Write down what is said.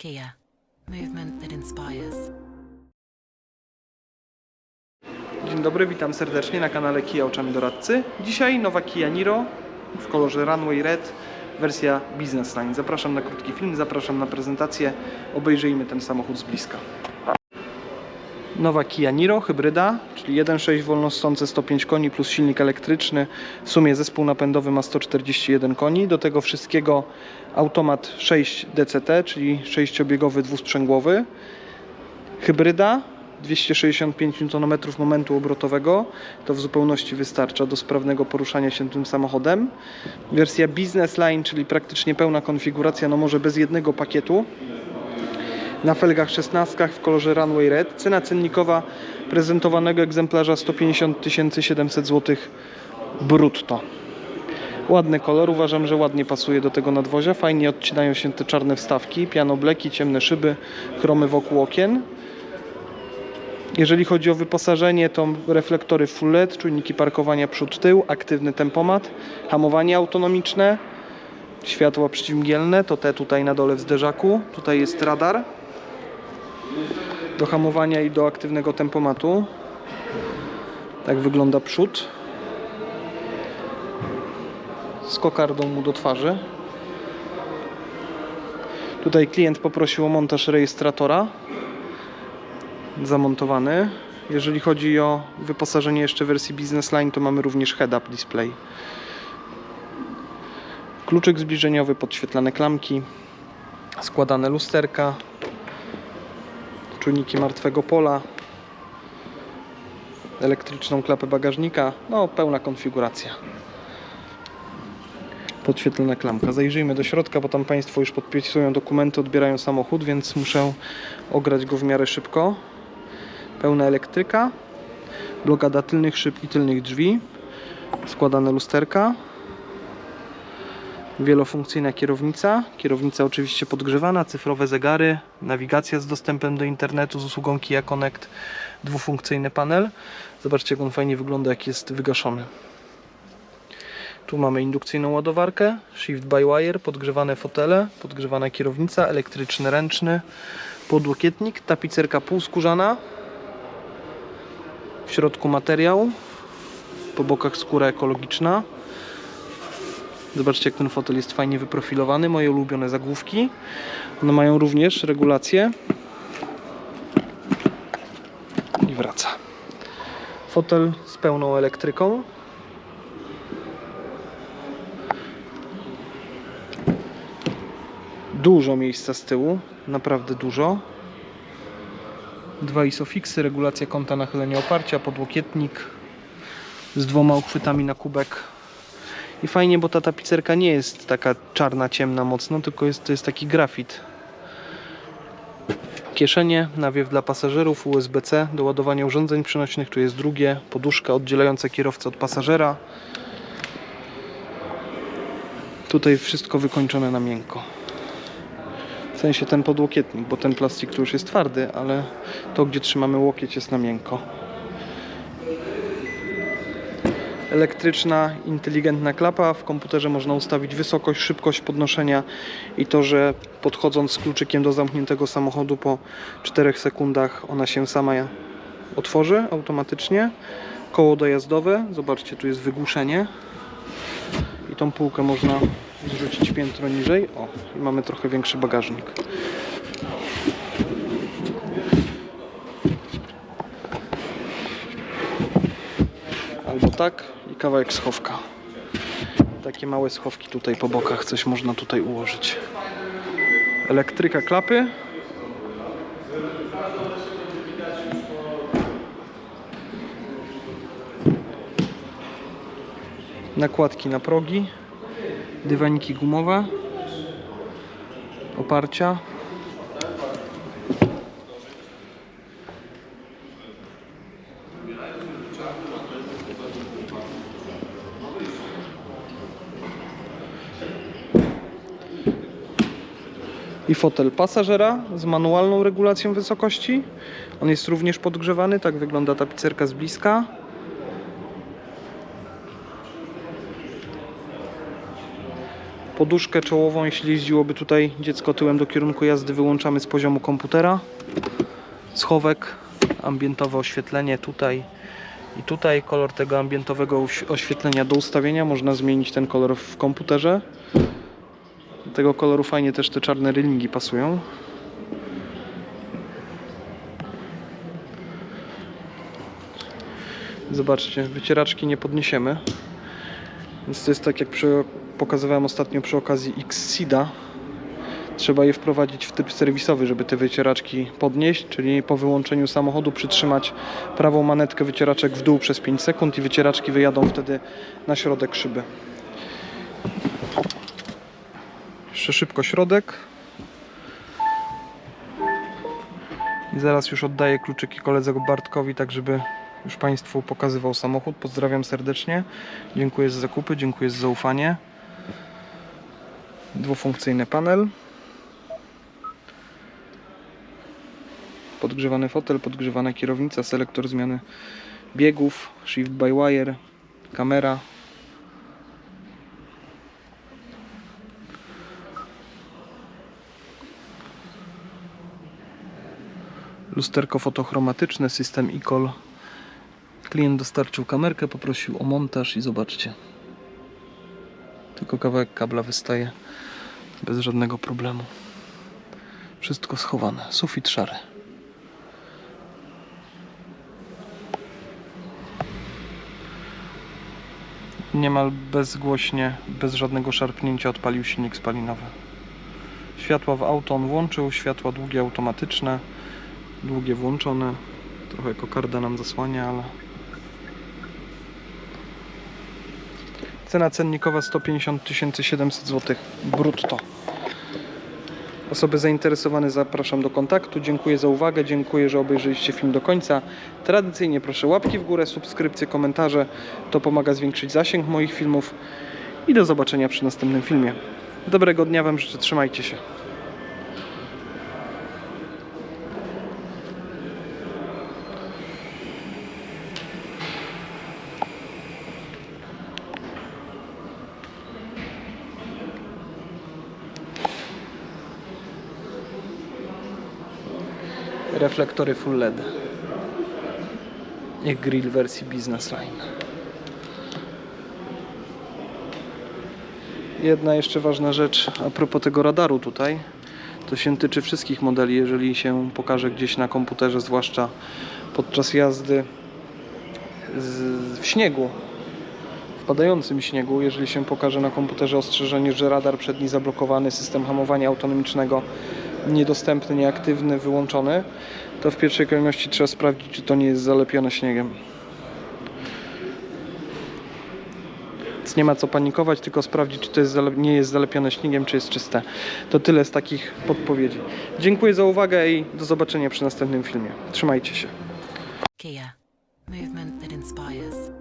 Kia, movement that inspires. Dzień dobry, witam serdecznie na kanale Kia Oczami Doradcy. Dzisiaj nowa Kia Niro w kolorze Runway Red, wersja Business Line. Zapraszam na krótki film, zapraszam na prezentację. Obejrzyjmy ten samochód z bliska. Nowa Kia Niro, hybryda, czyli 1.6 wolnostące 105 koni plus silnik elektryczny. W sumie zespół napędowy ma 141 koni. Do tego wszystkiego automat 6 DCT, czyli 6-biegowy dwusprzęgłowy. Hybryda, 265 Nm momentu obrotowego. To w zupełności wystarcza do sprawnego poruszania się tym samochodem. Wersja Business Line, czyli praktycznie pełna konfiguracja, no może bez jednego pakietu. Na felgach 16 w kolorze Runway Red. Cena cennikowa prezentowanego egzemplarza 150 700 zł brutto. Ładny kolor, uważam, że ładnie pasuje do tego nadwozia. Fajnie odcinają się te czarne wstawki, pianobleki, ciemne szyby, chromy wokół okien. Jeżeli chodzi o wyposażenie, to reflektory full LED, czujniki parkowania przód-tył, aktywny tempomat, hamowanie autonomiczne, światła przeciwmgielne, to te tutaj na dole w zderzaku. Tutaj jest radar do hamowania i do aktywnego tempomatu. Tak wygląda przód. Z kokardą mu do twarzy. Tutaj klient poprosił o montaż rejestratora zamontowany. Jeżeli chodzi o wyposażenie jeszcze wersji Business Line, to mamy również head-up display. Kluczyk zbliżeniowy, podświetlane klamki, składane lusterka, czujniki martwego pola, elektryczną klapę bagażnika, no pełna konfiguracja. Podświetlona klamka. Zajrzyjmy do środka, bo tam Państwo już podpisują dokumenty, odbierają samochód, więc muszę ograć go w miarę szybko pełna elektryka, blokada tylnych szyb i tylnych drzwi, składane lusterka, wielofunkcyjna kierownica, kierownica oczywiście podgrzewana, cyfrowe zegary, nawigacja z dostępem do internetu z usługą Kia Connect, dwufunkcyjny panel. Zobaczcie jak on fajnie wygląda jak jest wygaszony. Tu mamy indukcyjną ładowarkę, shift by wire, podgrzewane fotele, podgrzewana kierownica, elektryczny ręczny, podłokietnik, tapicerka półskórzana, w środku materiał, po bokach skóra ekologiczna. Zobaczcie jak ten fotel jest fajnie wyprofilowany, moje ulubione zagłówki. One mają również regulację. I wraca. Fotel z pełną elektryką. Dużo miejsca z tyłu, naprawdę dużo. Dwa isofixy, regulacja kąta nachylenia oparcia, podłokietnik z dwoma uchwytami na kubek. I fajnie, bo ta tapicerka nie jest taka czarna, ciemna mocno, tylko jest, to jest taki grafit. Kieszenie, nawiew dla pasażerów, USB-C do ładowania urządzeń przenośnych. Tu jest drugie, poduszka oddzielająca kierowcę od pasażera. Tutaj wszystko wykończone na miękko. W sensie ten podłokietnik, bo ten plastik tu już jest twardy, ale to gdzie trzymamy łokieć jest na miękko. Elektryczna, inteligentna klapa. W komputerze można ustawić wysokość, szybkość podnoszenia i to, że podchodząc z kluczykiem do zamkniętego samochodu po 4 sekundach ona się sama otworzy automatycznie. Koło dojazdowe, zobaczcie tu jest wygłuszenie i tą półkę można zrzucić piętro niżej. O, i mamy trochę większy bagażnik. Albo tak kawałek schowka. Takie małe schowki tutaj po bokach, coś można tutaj ułożyć. Elektryka klapy. Nakładki na progi dywaniki gumowe, oparcia. I fotel pasażera z manualną regulacją wysokości. On jest również podgrzewany, tak wygląda tapicerka z bliska. Poduszkę czołową, jeśli jeździłoby tutaj dziecko tyłem do kierunku jazdy, wyłączamy z poziomu komputera. Schowek, ambientowe oświetlenie tutaj i tutaj. Kolor tego ambientowego oś- oświetlenia do ustawienia. Można zmienić ten kolor w komputerze. Do tego koloru fajnie też te czarne rylingi pasują. Zobaczcie, wycieraczki nie podniesiemy. Więc to jest tak jak przy, pokazywałem ostatnio przy okazji X-Sida. Trzeba je wprowadzić w typ serwisowy, żeby te wycieraczki podnieść, czyli po wyłączeniu samochodu przytrzymać prawą manetkę wycieraczek w dół przez 5 sekund i wycieraczki wyjadą wtedy na środek szyby. Jeszcze szybko środek. I zaraz już oddaję kluczyki koledze Bartkowi, tak żeby już Państwu pokazywał samochód. Pozdrawiam serdecznie. Dziękuję za zakupy, dziękuję za zaufanie. Dwufunkcyjny panel. Podgrzewany fotel, podgrzewana kierownica, selektor zmiany biegów, shift by wire, kamera. Lusterko fotochromatyczne, system e-call. Klient dostarczył kamerkę, poprosił o montaż i zobaczcie. Tylko kawałek kabla wystaje bez żadnego problemu. Wszystko schowane. Sufit szary. Niemal bezgłośnie, bez żadnego szarpnięcia odpalił silnik spalinowy. Światła w auto on włączył, światła długie automatyczne, długie włączone. Trochę kokarda nam zasłania, ale Cena cennikowa 150 700 zł brutto. Osoby zainteresowane zapraszam do kontaktu. Dziękuję za uwagę, dziękuję, że obejrzeliście film do końca. Tradycyjnie proszę łapki w górę, subskrypcje, komentarze. To pomaga zwiększyć zasięg moich filmów. I do zobaczenia przy następnym filmie. Dobrego dnia Wam życzę, trzymajcie się. Reflektory full LED. Jak grill wersji Business Line. Jedna jeszcze ważna rzecz a propos tego radaru tutaj. To się tyczy wszystkich modeli, jeżeli się pokaże gdzieś na komputerze, zwłaszcza podczas jazdy w śniegu, w padającym śniegu, jeżeli się pokaże na komputerze ostrzeżenie, że radar przedni zablokowany, system hamowania autonomicznego niedostępny, nieaktywny, wyłączony, to w pierwszej kolejności trzeba sprawdzić, czy to nie jest zalepione śniegiem. Więc nie ma co panikować, tylko sprawdzić, czy to jest nie jest zalepione śniegiem, czy jest czyste. To tyle z takich podpowiedzi. Dziękuję za uwagę i do zobaczenia przy następnym filmie. Trzymajcie się. Kia. Movement that inspires.